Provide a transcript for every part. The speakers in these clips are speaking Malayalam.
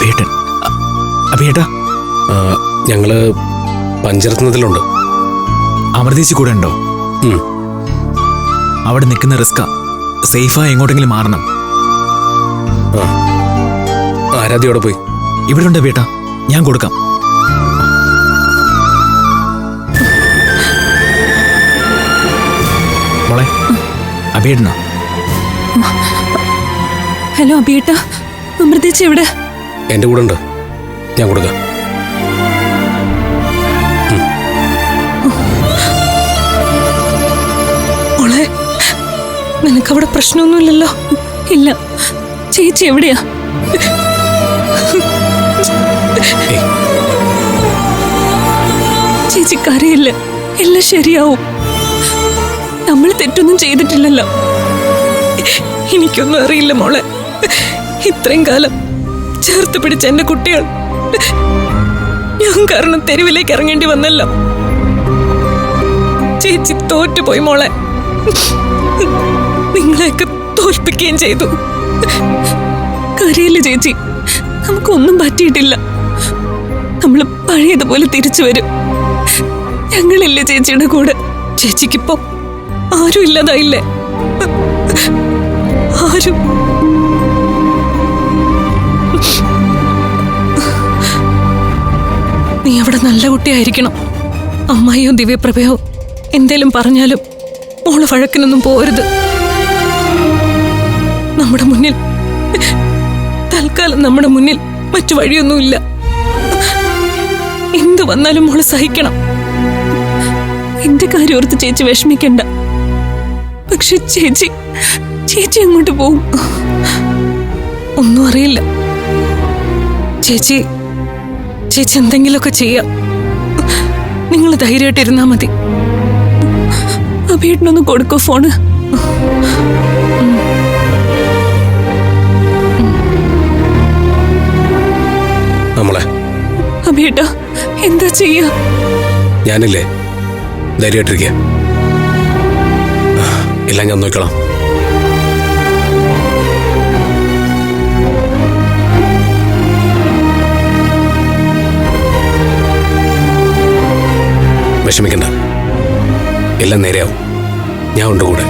അഭിയേട്ടൻ. അ- അഭിയേട്ടാ ഞങ്ങൾ പഞ്ചരത്നത്തിലുണ്ട്. അമൃതേശി കൂടെ ഉണ്ടോ. അവിടെ നിൽക്കുന്ന റിസ്ക സേഫാ എങ്ങോട്ടെങ്കിലും മാറണം. ആ ആരാധ്യയോടെ പോയി? ഇവിടെ ഉണ്ട് ബേട്ട ഞാൻ കൊടുക്കാം. മോളെ അഭിയേട്ടനാ. ഹലോ അബിയേട്ട അമൃതേച്ചി എവിടെ? എന്റെ കൂടെ ഉണ്ട്. ഞാൻ കൊടുക്കാം. നിനക്കവിടെ പ്രശ്നമൊന്നുമില്ലല്ലോ? ഇല്ല. ചേച്ചി എവിടെയാ? ഏയ് ചേച്ചി കരയില്ല. എല്ലാം ശരിയാവും. നമ്മൾ തെറ്റൊന്നും ചെയ്തിട്ടില്ലല്ലോ. എനിക്കൊന്നും അറിയില്ല മോളെ. ഇത്രയും കാലം ചേർത്ത് പിടിച്ച എന്റെ കുട്ടികൾ. ഞാൻ കാരണം തെരുവിലേക്ക് ഇറങ്ങേണ്ടി വന്നല്ലോ. ചേച്ചി തോറ്റുപോയി മോളെ. നിങ്ങളെയൊക്കെ തോൽപ്പിക്കുകയും ചെയ്തു. കരയില്ല ചേച്ചി. നമുക്കൊന്നും പറ്റിയിട്ടില്ല. നമ്മൾ പഴയതുപോലെ തിരിച്ചു വരും. ഞങ്ങളില്ലേ ചേച്ചിയുടെ കൂടെ? ചേച്ചിക്കിപ്പോ ആരും ഇല്ലാതായില്ലേ? ആരും നല്ല കുട്ടിയായിരിക്കണം. അമ്മായിയോ ദിവ്യപ്രഭയോ എന്തേലും പറഞ്ഞാലും മോൾ വഴക്കിനൊന്നും പോരുത്. നമ്മുടെ മുന്നിൽ തൽക്കാലം നമ്മുടെ മുന്നിൽ മറ്റു വഴിയൊന്നുമില്ല. എന്തു വന്നാലും മോൾ സഹിക്കണം. എന്റെ കാര്യം ഓർത്ത് ചേച്ചി വിഷമിക്കണ്ട. പക്ഷെ ചേച്ചി ചേച്ചി അങ്ങോട്ട് പോവും. ഒന്നും അറിയില്ല. ചേച്ചി ചേച്ചി എന്തെങ്കിലുമൊക്കെ ചെയ്യാം. നിങ്ങൾ ധൈര്യമായിട്ടിരുന്നാ മതി. അഭിയേട്ടനൊന്ന് കൊടുക്കോ ഫോണ്. നമ്മളെ. അഭിയേട്ട എന്താ ചെയ്യാ? ഞാനില്ലേ? ധൈര്യമായിട്ടിരിക്കുക എല്ലാം ഞാൻ നോക്കണം വിഷമിക്കണ്ട. എല്ലാം നേരെയാവും. ഞാൻ ഉണ്ട് കൂടെ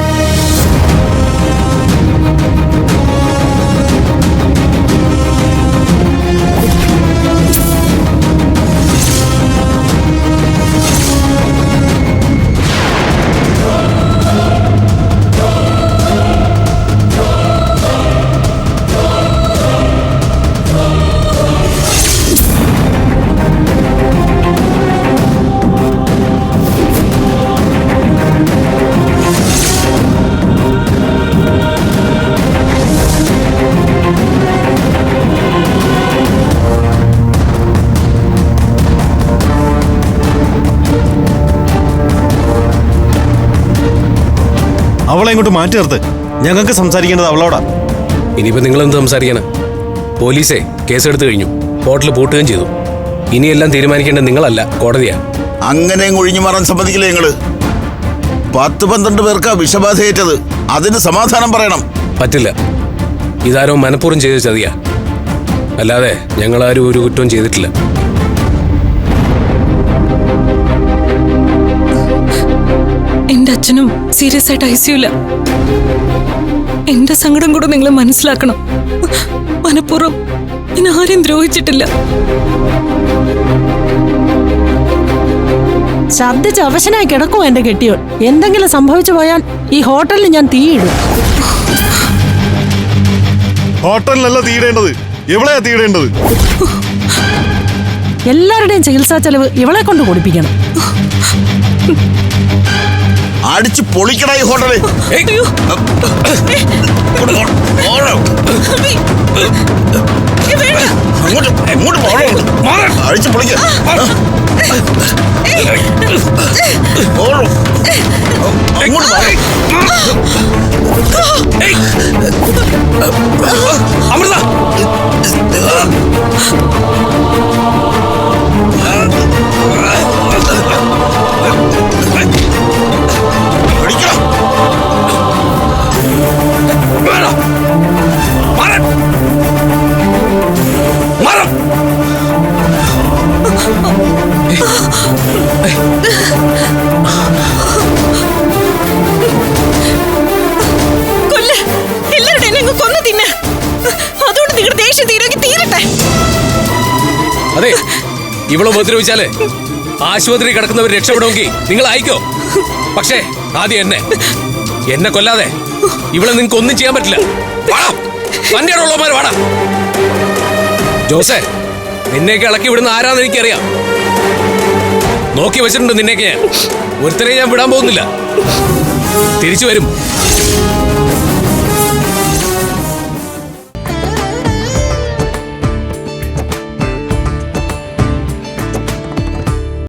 അവളെ ഇങ്ങോട്ട് മാറ്റി നിർത്ത്. ഞങ്ങൾക്ക് സംസാരിക്കേണ്ടത് അവളോടാ. ഇനിയിപ്പോ നിങ്ങൾ എന്ത് സംസാരിക്കാനാ? പോലീസേ കേസെടുത്തു കഴിഞ്ഞു. ഹോട്ടൽ പൂട്ടുകയും ചെയ്തു. ഇനിയെല്ലാം തീരുമാനിക്കേണ്ടത് നിങ്ങളല്ല കോടതിയാ. അങ്ങനെ ഒഴിഞ്ഞു മാറാൻ സമ്മതിക്കില്ല ഞങ്ങൾ പത്ത് പന്ത്രണ്ട് പേർക്കാ വിഷബാധയേറ്റത്. അതിന് സമാധാനം പറയണം. പറ്റില്ല. ഇതാരോ മനഃപൂർവം ചെയ്ത ചതിയാ. അല്ലാതെ ഞങ്ങളാരും ഒരു കുറ്റവും ചെയ്തിട്ടില്ല. എന്റെ അച്ഛനും സീരിയസ് ആയിട്ട് ഐ സിയുല എന്റെ സങ്കടം കൂടെ നിങ്ങൾ മനസ്സിലാക്കണം. മനഃപൂർവം ഞാൻ ആരെയും ദ്രോഹിച്ചിട്ടില്ല. ശബ്ദിച്ച് അവശനായി കിടക്കുമോ എന്റെ കെട്ടിയോൻ. എന്തെങ്കിലും സംഭവിച്ചു പോയാൽ ഈ ഹോട്ടലിൽ ഞാൻ തീയിടും. ഹോട്ടലിലല്ല തീയിടേണ്ടത്. എവിടെയാ തീയിടേണ്ടത്. എല്ലാവരുടെയും ചികിത്സാ ചെലവ് ഇവളെ കൊണ്ട് കൊടുപ്പിക്കണം. അടിച്ച് പൊളിക്കടാ ഈ ഹോട്ടൽ. അടിച്ച് പൊളിക്ക. അമൃത. ദേഷ്യം തീരുമെങ്കിൽ തീരട്ടെ. അതെ ഇവളെ ഉപദ്രവിച്ചാൽ ആശുപത്രി കിടക്കുന്നവർ രക്ഷപ്പെടുമെങ്കിൽ നിങ്ങൾ അയക്കോ? പക്ഷേ ആദ്യം എന്നെ. എന്നെ കൊല്ലാതെ ഇവിടെ നിങ്ങൾക്ക് ഒന്നും ചെയ്യാൻ പറ്റില്ല. വാടാ. വാടാ. ജോസേ നിന്നെയൊക്കെ ഇളക്കി വിടുന്ന ആരാന്ന് എനിക്കറിയാം. നോക്കി വെച്ചിട്ടുണ്ട് നിന്നെയൊക്കെ ഞാൻ. ഒരുത്തരെ ഞാൻ വിടാൻ പോകുന്നില്ല. തിരിച്ചു വരും.